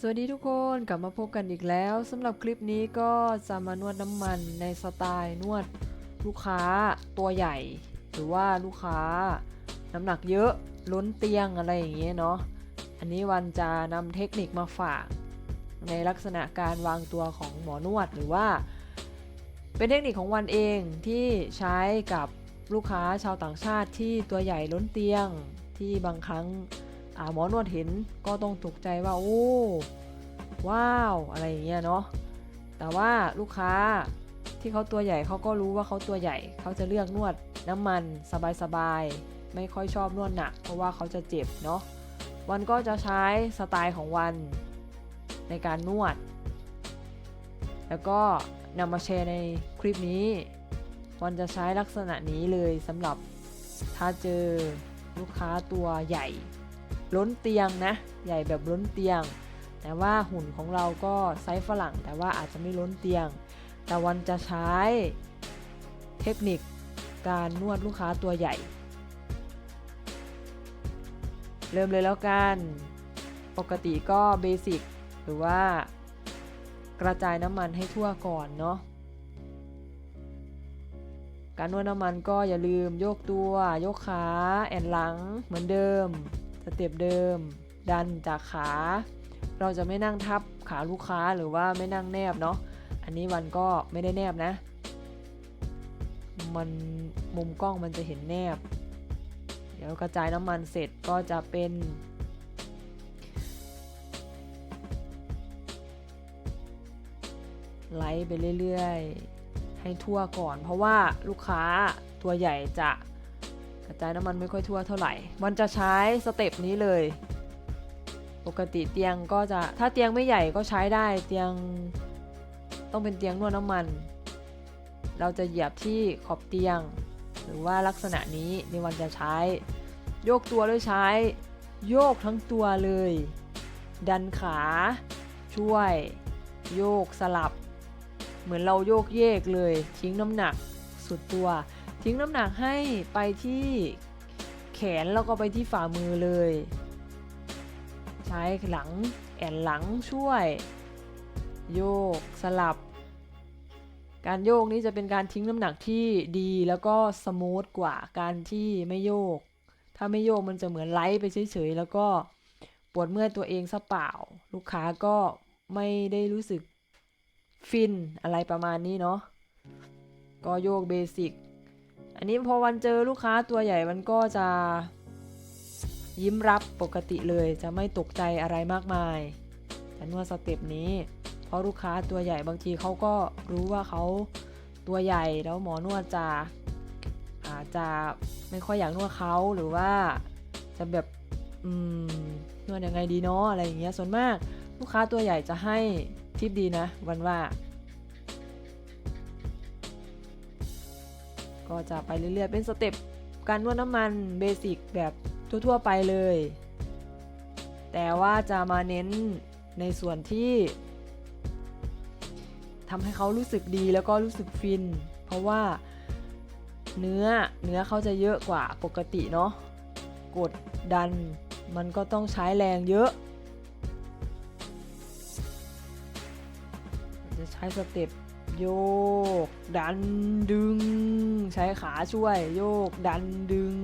สวัสดีทุกคนกลับมาพบกันอีกแล้วสำหรับคลิปนี้ก็จะมานวดน้ำมันในสไตล์นวดลูกค้าตัวใหญ่ หรือว่าลูกค้าน้ำหนักเยอะล้นเตียงอะไรอย่างเงี้ยเนาะอันนี้วันจะนำเทคนิคมาฝาก ในลักษณะการวางตัวของหมอนวดหรือว่า เป็นเทคนิคของวันเองที่ใช้กับลูกค้าชาวต่างชาติที่ตัวใหญ่ล้นเตียงที่บางครั้ง อ่าหมอนวดเห็นก็ต้องตกใจว่าโอ้ว้าวอะไรอย่างเงี้ยเนาะแต่ว่าลูกค้าที่เขาตัวใหญ่เขาก็รู้ว่าเขาตัวใหญ่เขาจะเลือกนวดน้ำมันสบายๆไม่ค่อยชอบนวดหนัก เพราะว่าเขาจะเจ็บเนาะวันก็จะใช้สไตล์ของวันในการนวด แล้วก็นำมาแชร์ในคลิปนี้ วันจะใช้ลักษณะนี้เลยสำหรับถ้าเจอลูกค้าตัวใหญ่ ล้นเตียงนะ ใหญ่แบบล้นเตียง แต่ว่าหุ่นของเราก็ไซส์ฝรั่ง แต่ว่าอาจจะไม่ล้นเตียง แต่วันจะใช้เทคนิคการนวดลูกค้าตัวใหญ่ เริ่มเลยแล้วกัน ปกติก็เบสิกหรือว่ากระจายน้ำมันให้ทั่วก่อนเนาะการนวดน้ำมันก็อย่าลืมโยกตัว โยกขา แอนหลังเหมือนเดิม เต็ปเดิม ดันจากขา เราจะไม่นั่งทับขาลูกค้าหรือว่าไม่นั่งแนบเนาะอันนี้วันก็ไม่ได้แนบนะ มันมุมกล้องมันจะเห็นแนบ เดี๋ยวกระจายน้ำมันเสร็จก็จะเป็นไล่ไปเรื่อยๆ ให้ทั่วก่อน เพราะว่าลูกค้าตัวใหญ่จะ จายน้ำมันไม่ค่อยทั่วเท่าไหร่ มันจะใช้สเต็ปนี้เลย ปกติเตียงก็จะถ้าเตียงไม่ใหญ่ก็ใช้ได้เตียงต้องเป็นเตียงนวดน้ำมัน เราจะเหยียบที่ขอบเตียง หรือว่าลักษณะนี้ในวันจะใช้ โยกตัวด้วยใช้ โยกทั้งตัวเลย ดันขา ช่วย โยกสลับ เหมือนเราโยกเยกเลย ทิ้งน้ำหนัก สุดตัว ทิ้งน้ำหนักให้ไปที่แขนแล้วก็ไปที่ฝ่ามือเลย ใช้หลังแอนหลังช่วย โยกสลับ การโยกนี้จะเป็นการทิ้งน้ำหนักที่ดีแล้วก็สมูทกว่าการที่ไม่โยก ถ้าไม่โยกมันจะเหมือนไล่ไปเฉยๆแล้วก็ปวดเมื่อยตัวเองซะเปล่า ลูกค้าก็ไม่ได้รู้สึกฟินอะไรประมาณนี้เนาะ ก็โยกเบสิก อันนี้พอวันเจอลูกค้าตัวใหญ่มันก็จะยิ้มรับปกติเลยจะไม่ตกใจอะไรมากมายแต่นวดสเต็ปนี้ เพราะลูกค้าตัวใหญ่บางทีเขาก็รู้ว่าเขาตัวใหญ่แล้วหมอนวดจะอาจจะไม่ค่อยอยากนวดเขาหรือว่าจะแบบอืมนวดยังไงดีเนาะอะไรอย่างเงี้ยส่วนมากลูกค้าตัวใหญ่จะให้ทิปดีนะ วันว่า ก็จะไปเรื่อยๆ เป็นสเต็ปการนวดน้ำมันเบสิกแบบทั่วๆไปเลย แต่ว่าจะมาเน้นในส่วนที่ทำให้เขารู้สึกดีแล้วก็รู้สึกฟิน เพราะว่าเนื้อเนื้อเขาจะเยอะกว่าปกติเนาะกดดันมันก็ต้องใช้แรงเยอะ จะใช้สเต็ป โยก ดันดึง ใช้ขาช่วย โยกดันดึง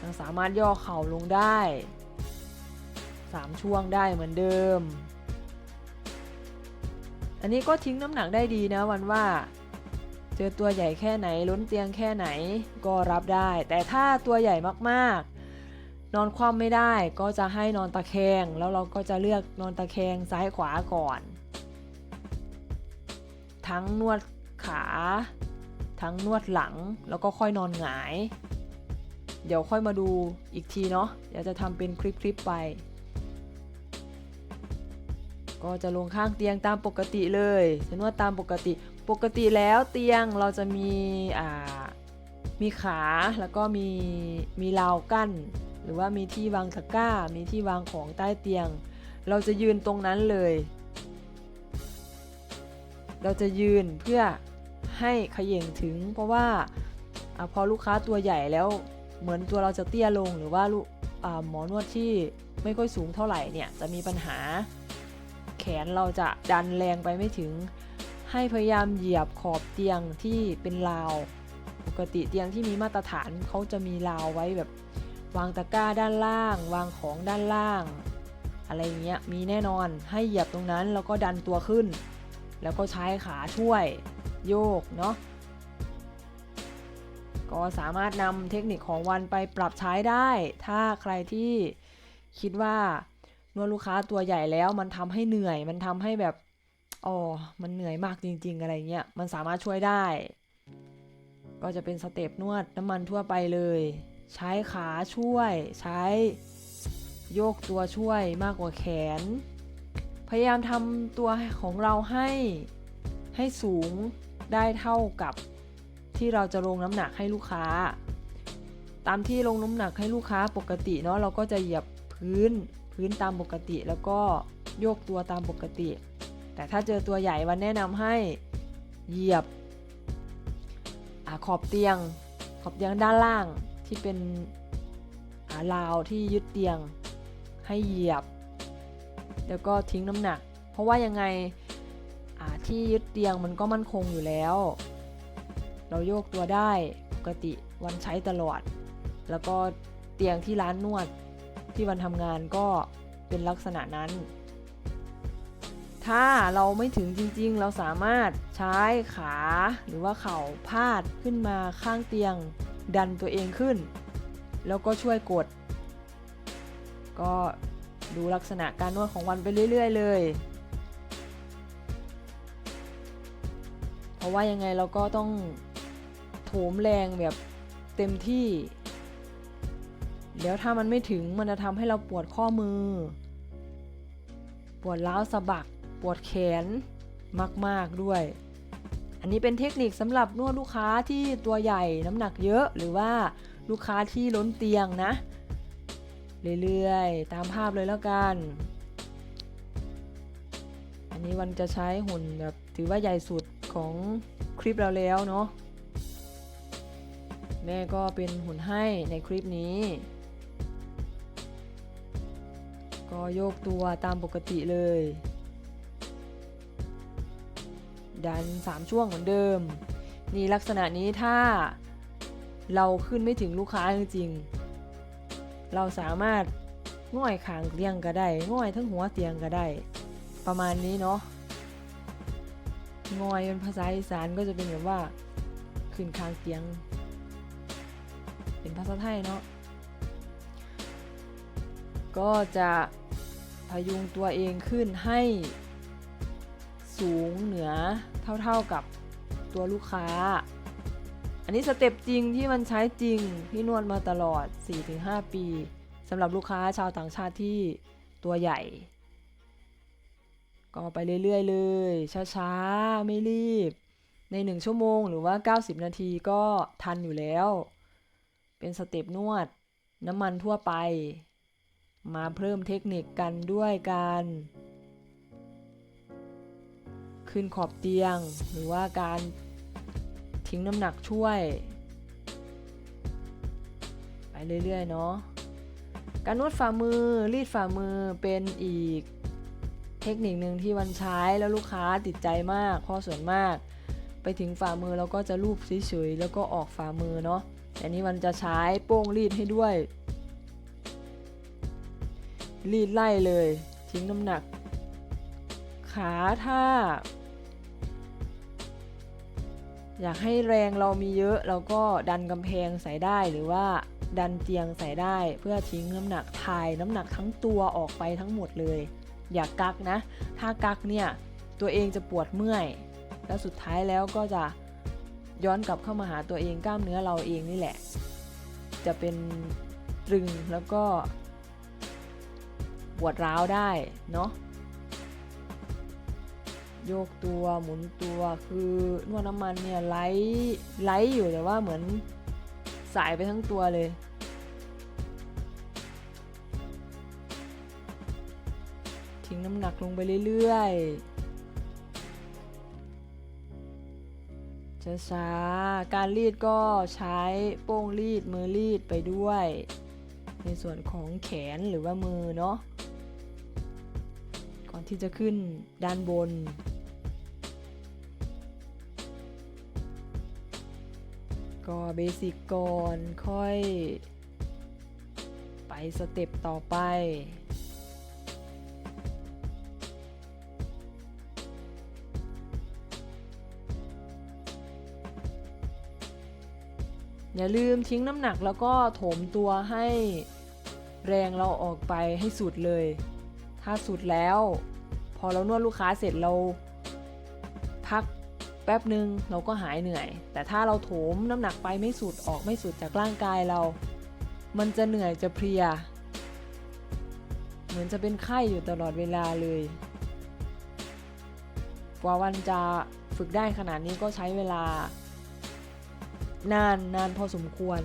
ยังสามารถย่อเข่าลงได้ 3 ช่วงได้เหมือนเดิม อันนี้ก็ทิ้งน้ำหนักได้ดีนะวันว่า เจอตัวใหญ่แค่ไหนล้นเตียงแค่ไหนก็รับได้ แต่ถ้าตัวใหญ่มากๆ นอนคว่ำไม่ได้ก็จะให้นอนตะแคง แล้วเราก็จะเลือกนอนตะแคงซ้ายขวาก่อน ทั้งนวดขา ทั้งนวดหลังแล้วก็ค่อยนอนหงาย เดี๋ยวค่อยมาดูอีกทีเนาะเดี๋ยวจะทำเป็นคลิปๆไป ก็จะลงข้างเตียงตามปกติเลยจะนวดตามปกติ ปกติแล้วเตียงเราจะมีอ่ามีขาแล้วก็มีมีราวกั้น หรือว่ามีที่วางตะกร้า มีที่วางของใต้เตียง เราจะยืนตรงนั้นเลย เราจะยืนเพื่อให้เขย่งถึง เพราะว่าอพอลูกค้าตัวใหญ่แล้วเหมือนตัวเราจะเตี้ยลงหรือว่าลูกอ่าหมอนวดที่ไม่ค่อยสูงเท่าไหร่เนี่ยจะมีปัญหา แขนเราจะดันแรงไปไม่ถึง ให้พยายามเหยียบขอบเตียงที่เป็นราว ปกติเตียงที่มีมาตรฐานเขาจะมีราวไว้แบบวางตะกร้าด้านล่าง วางของด้านล่าง อะไรเงี้ยมีแน่นอนให้เหยียบตรงนั้นแล้วก็ดันตัวขึ้น แล้วก็ใช้ขาช่วยโยกเนาะก็สามารถนำเทคนิคของวันไปปรับใช้ได้ ถ้าใครที่คิดว่านวดลูกค้าตัวใหญ่แล้วมันทำให้เหนื่อย มันทำให้แบบอ๋อมันเหนื่อยมากจริง ๆ อะไรเงี้ย มันสามารถช่วยได้ ก็จะเป็นสเต็ปนวดน้ำมันทั่วไปเลย ใช้ขาช่วย ใช้โยกตัวช่วยมากกว่าแขน พยายามทำตัวของเราให้ให้สูงได้เท่ากับที่เราจะลงน้ำหนักให้ลูกค้า ตามที่ลงน้ำหนักให้ลูกค้าปกติเนาะเราก็จะเหยียบพื้นพื้นตามปกติ แล้วก็โยกตัวตามปกติ แต่ถ้าเจอตัวใหญ่วันแนะนำให้เหยียบอขอบเตียง ขอบเตียงด้านล่างที่เป็นราวที่ยึดเตียงให้เหยียบ แล้วก็ทิ้งน้ำหนัก เพราะว่ายังไงที่ยึดเตียงมันก็มั่นคงอยู่แล้ว เราโยกตัวได้ปกติวันใช้ตลอด แล้วก็เตียงที่ร้านนวดที่วันทำงานก็เป็นลักษณะนั้น ถ้าเราไม่ถึงจริงๆ เราสามารถใช้ขาหรือว่าเข่าพาดขึ้นมาข้างเตียงดันตัวเองขึ้น แล้วก็ช่วยกด ก็ ดูลักษณะการนวดของวันไปเรื่อย ๆ เลย เพราะว่ายังไงเราก็ต้องโถมแรงแบบเต็มที่ แล้วถ้ามันไม่ถึงมันจะทำให้เราปวดข้อมือ ปวดล้าวสะบัก ปวดแขนมาก ๆ ด้วย อันนี้เป็นเทคนิคสำหรับนวดลูกค้าที่ตัวใหญ่น้ำหนักเยอะหรือว่าลูกค้าที่ล้นเตียงนะ เรื่อยๆ ตามภาพเลยแล้วกัน อันนี้วันจะใช้หุ่นแบบถือว่าใหญ่สุดของคลิปเราแล้วเนาะ แม่ก็เป็นหุ่นให้ในคลิปนี้ ก็โยกตัวตามปกติเลย ดัน 3 ช่วงเหมือนเดิม นี่ลักษณะนี้ถ้าเราขึ้นไม่ถึงลูกค้าจริงๆ เราสามารถง่อยขางเตียงก็ได้ง่อยทั้งหัวเตียงก็ได้ ประมาณนี้เนาะง่อยเป็นภาษาอีสานก็จะเป็นแบบว่าขึ้นคางเตียง เป็นภาษาไทยเนาะก็จะพยุงตัวเองขึ้นให้สูงเหนือเท่าๆกับตัวลูกค้า นนี้สเต็ปจริงที่มันใช้จริงที่นวดมาตลอด 4-5 ปีสำหรับลูกค้าชาวต่างชาติที่ตัวใหญ่ ก็ไปเรื่อย ๆ เลย ช้า ๆ ไม่รีบ ใน 1 ชั่วโมงหรือว่า 90 นาทีก็ทันอยู่แล้ว เป็นสเต็ปนวดน้ำมันทั่วไป มาเพิ่มเทคนิคกันด้วยการขึ้นขอบเตียงหรือว่าการ ทิ้งน้ำหนักช่วย ไปเรื่อยๆเนาะการนวดฝ่ามือรีดฝ่ามือเป็นอีกเทคนิคหนึ่งที่วันใช้แล้วลูกค้าติดใจมากเพราะส่วนมาก ไปถึงฝ่ามือเราก็จะลูบเฉยๆแล้วก็ออกฝ่ามือเนาะแต่นี้วันจะใช้โป้งรีดให้ด้วย รีดไล่เลย ทิ้งน้ำหนัก ขาถ้า อยากให้แรงเรามีเยอะเราก็ดันกำแพงใส่ได้หรือว่าดันเตียงใส่ได้เพื่อทิ้งน้ำหนักทายน้ำหนักทั้งตัวออกไปทั้งหมดเลย อย่ากกักนะ ถ้ากักเนี่ยตัวเองจะปวดเมื่อย แล้วสุดท้ายแล้วก็จะย้อนกลับเข้ามาหาตัวเองกล้ามเนื้อเราเองนี่แหละ จะเป็นตรึงแล้วก็ปวดร้าวได้เนาะ โยกตัวหมุนตัวคือนวดน้ำมันเนี่ยไหลไหลอยู่แต่ว่าเหมือนสายไปทั้งตัวเลยทิ้งน้ำหนักลงไปเรื่อยๆช้าๆการรีดก็ใช้โป้งรีดมือรีดไปด้วย ในส่วนของแขนหรือว่ามือเนาะก่อนที่จะขึ้นด้านบน ก็เบสิกก่อนค่อยไปสเต็ปต่อไป อย่าลืมทิ้งน้ำหนักแล้วก็โถมตัวให้แรงเราออกไปให้สุดเลย ถ้าสุดแล้ว พอเรานวดลูกค้าเสร็จเรา ป๊บหนึ่งเราก็หายเหนื่อย แต่ถ้าเราโถมน้ำหนักไปไม่สุดออกไม่สุดจากร่างกายเรา มันจะเหนื่อยจะเพลีย เหมือนจะเป็นไข้อยู่ตลอดเวลาเลย กว่าวันจะฝึกได้ขนาดนี้ก็ใช้เวลานานนานพอสมควร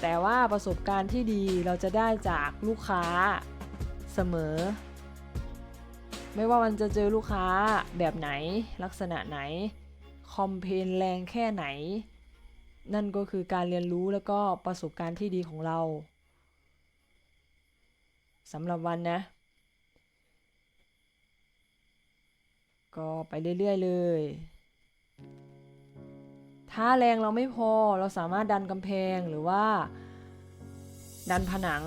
แต่ว่าประสบการณ์ที่ดีเราจะได้จากลูกค้าเสมอ ไม่ว่ามันจะเจอลูกค้าแบบไหนลักษณะไหน คอมเพนแรงแค่ไหน นั่นก็คือการเรียนรู้แล้วก็ประสบการณ์ที่ดีของเราสำหรับวันนะ ก็ไปเรื่อยๆเลย ถ้าแรงเราไม่พอเราสามารถดันกำแพงหรือว่า ดันผนัง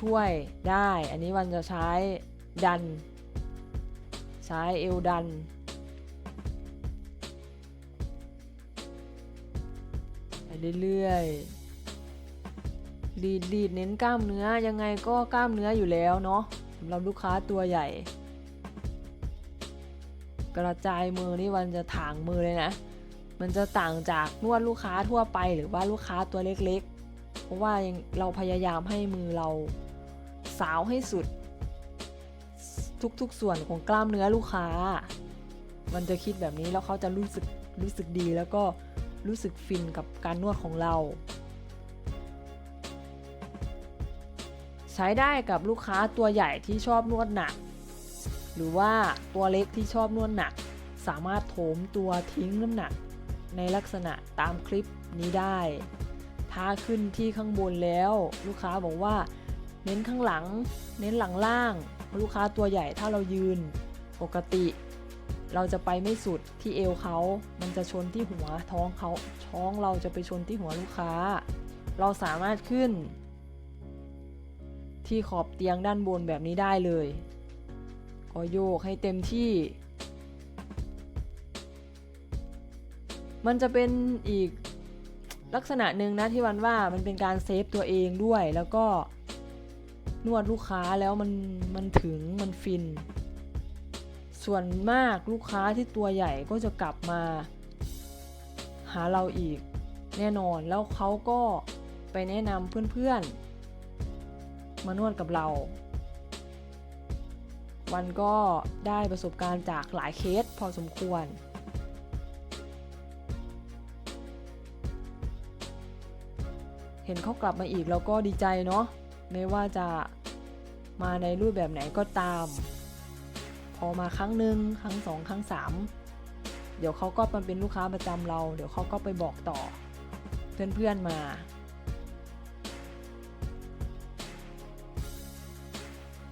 ช่วยได้ อันนี้วันจะใช้ดัน ใช้เอวดัน เรื่อยๆลีดีดเน้นกล้ามเนื้อยังไงก็กล้ามเนื้ออยู่แล้วเนาะสำหรับลูกค้าตัวใหญ่ กระจายมือนี่วันจะถางมือเลยนะ มันจะต่างจากนวดลูกค้าทั่วไปหรือว่าลูกค้าตัวเล็กๆ เพราะว่ายังเราพยายามให้มือเราสาวให้สุด ทุกๆส่วนของกล้ามเนื้อลูกค้า มันจะคิดแบบนี้แล้วเขาจะรู้สึกรู้สึกดีแล้วก็ รู้สึกฟินกับการนวดของเรา ใช้ได้กับลูกค้าตัวใหญ่ที่ชอบนวดหนัก หรือว่าตัวเล็กที่ชอบนวดหนัก สามารถโถมตัวทิ้งน้ำหนัก ในลักษณะตามคลิปนี้ได้ถ้าขึ้นที่ข้างบนแล้ว ลูกค้าบอกว่า เน้นข้างหลัง เน้นหลังล่าง ลูกค้าตัวใหญ่ถ้าเรายืน ปกติ เราจะไปไม่สุดที่เอวเขา มันจะชนที่หัวท้องเขาท้องเราจะไปชนที่หัวลูกค้า เราสามารถขึ้น ที่ขอบเตียงด้านบนแบบนี้ได้เลย ก็โยกให้เต็มที่ มันจะเป็นอีกลักษณะหนึ่งนะที่วันว่ามันเป็นการเซฟตัวเองด้วยแล้วก็นวดลูกค้าแล้วมันมันถึงมันฟิน ส่วนมากลูกค้าที่ตัวใหญ่ก็จะกลับมา หาเราอีกแน่นอนแล้วเขาก็ไปแนะนำเพื่อนๆ มานวดกับเรา วันก็ได้ประสบการณ์จากหลายเคสพอสมควร เห็นเขากลับมาอีกเราก็ดีใจเนาะไม่ว่าจะมาในรูปแบบไหนก็ตาม พอมาครั้งหนึ่งครั้งสองครั้งสามเดี๋ยวเขาก็มาเป็นลูกค้าประจำเรา เดี๋ยวเขาก็ไปบอกต่อ เพื่อนๆมา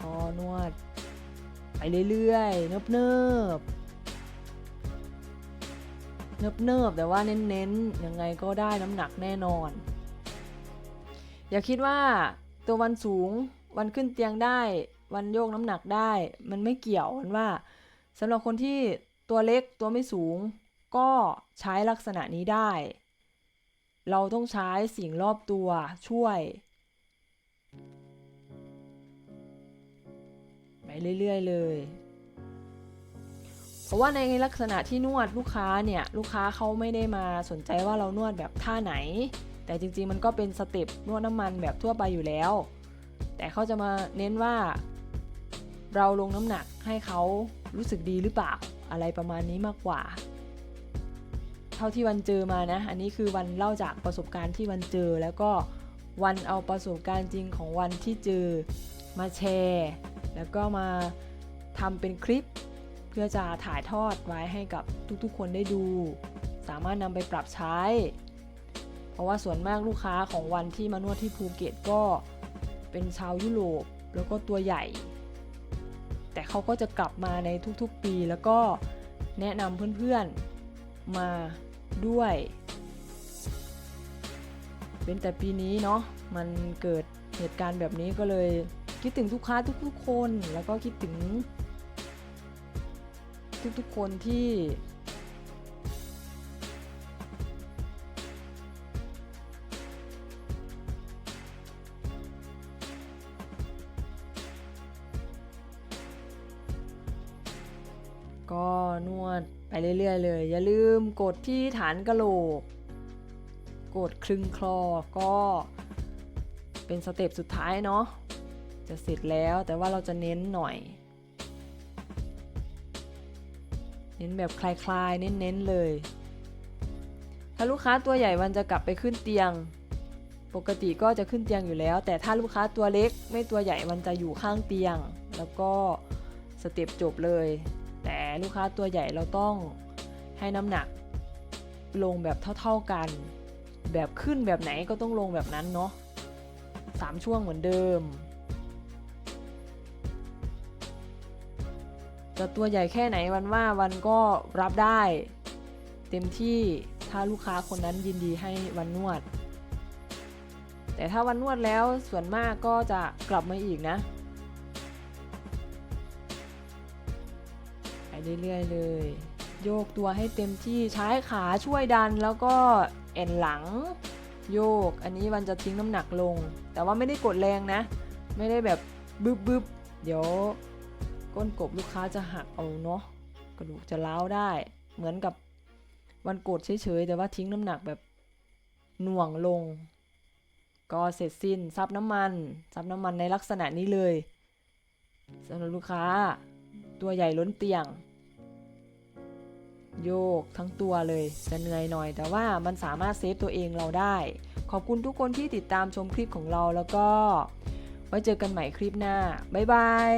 อ๋อนวด ไปเรื่อยๆ เนิบเนิบๆเนิบเนิบๆแต่ว่าเน้นๆ ยังไงก็ได้น้ำหนักแน่นอน อย่าคิดว่าตัววันสูงวันขึ้นเตียงได้ วันโยกน้ำหนักได้ มันไม่เกี่ยวกันว่าสำหรับคนที่ตัวเล็กตัวไม่สูง ก็ใช้ลักษณะนี้ได้ เราต้องใช้สิ่งรอบตัวช่วย ไปเรื่อยๆเลยเพราะว่าในลักษณะที่นวดลูกค้าเนี่ยลูกค้าเขาไม่ได้มาสนใจว่าเรานวดแบบท่าไหน แต่จริงๆมันก็เป็นสเต็ปนวดน้ำมันแบบทั่วไปอยู่แล้ว แต่เขาจะมาเน้นว่า เราลงน้ำหนักให้เขารู้สึกดีหรือเปล่าอะไรประมาณนี้มากกว่า เท่าที่วันเจอมานะ อันนี้คือวันเล่าจากประสบการณ์ที่วันเจอ แล้วก็วันเอาประสบการณ์จริงของวันที่เจอมาแชร์ แล้วก็มาทำเป็นคลิป เพื่อจะถ่ายทอดไว้ให้กับทุกๆ คนได้ดู สามารถนำไปปรับใช้ เพราะว่าส่วนมากลูกค้าของวันที่มานวดที่ภูเก็ตก็เป็นชาวยุโรปแล้วก็ตัวใหญ่ แต่เขาก็จะกลับมาในทุกๆปีแล้วก็แนะนำเพื่อนๆมาด้วย เป็นแต่ปีนี้เนาะมันเกิดเหตุการณ์แบบนี้ก็เลยคิดถึงลูกค้าทุกๆคนแล้วก็คิดถึงทุกๆคนที่ ก็นวดไปเรื่อยๆ เลย อย่าลืมกดที่ฐานกระโหลก กดคลึงคลอก็เป็นสเต็ปสุดท้ายเนาะจะเสร็จแล้วแต่ว่าเราจะเน้นหน่อย เน้นแบบคลายๆ เน้นๆเลย ถ้าลูกค้าตัวใหญ่วันจะกลับไปขึ้นเตียง ปกติก็จะขึ้นเตียงอยู่แล้ว แต่ถ้าลูกค้าตัวเล็กไม่ตัวใหญ่มันจะอยู่ข้างเตียง แล้วก็สเต็ปจบเลย ลูกค้าตัวใหญ่เราต้องให้น้ำหนักลงแบบเท่าๆกัน แบบขึ้นแบบไหนก็ต้องลงแบบนั้นเนาะสามช่วงเหมือนเดิมจะตัวใหญ่แค่ไหนวันว่าวันก็รับได้ เต็มที่ถ้าลูกค้าคนนั้นยินดีให้วันนวด แต่ถ้าวันนวดแล้วส่วนมากก็จะกลับมาอีกนะ เรื่อยๆเลย โยกตัวให้เต็มที่ใช้ขาช่วยดันแล้วก็แอนหลัง โยกอันนี้วันจะทิ้งน้ำหนักลง แต่ว่าไม่ได้กดแรงนะ ไม่ได้แบบบึบบึบเดี๋ยวก้นกบลูกค้าจะหักเอาเนาะกระดูกจะร้าวได้ เหมือนกับวันกดเฉยๆแต่ว่าทิ้งน้ำหนักแบบหน่วงลง ก็เสร็จสิ้นซับน้ำมันซับน้ำมันในลักษณะนี้เลยสำหรับลูกค้า ตัวใหญ่ล้นเตียง โยกทั้งตัวเลยจะเหนื่อยหน่อย แต่ว่ามันสามารถเซฟตัวเองเราได้ ขอบคุณทุกคนที่ติดตามชมคลิปของเราแล้วก็ ไว้เจอกันใหม่คลิปหน้า บ๊ายบาย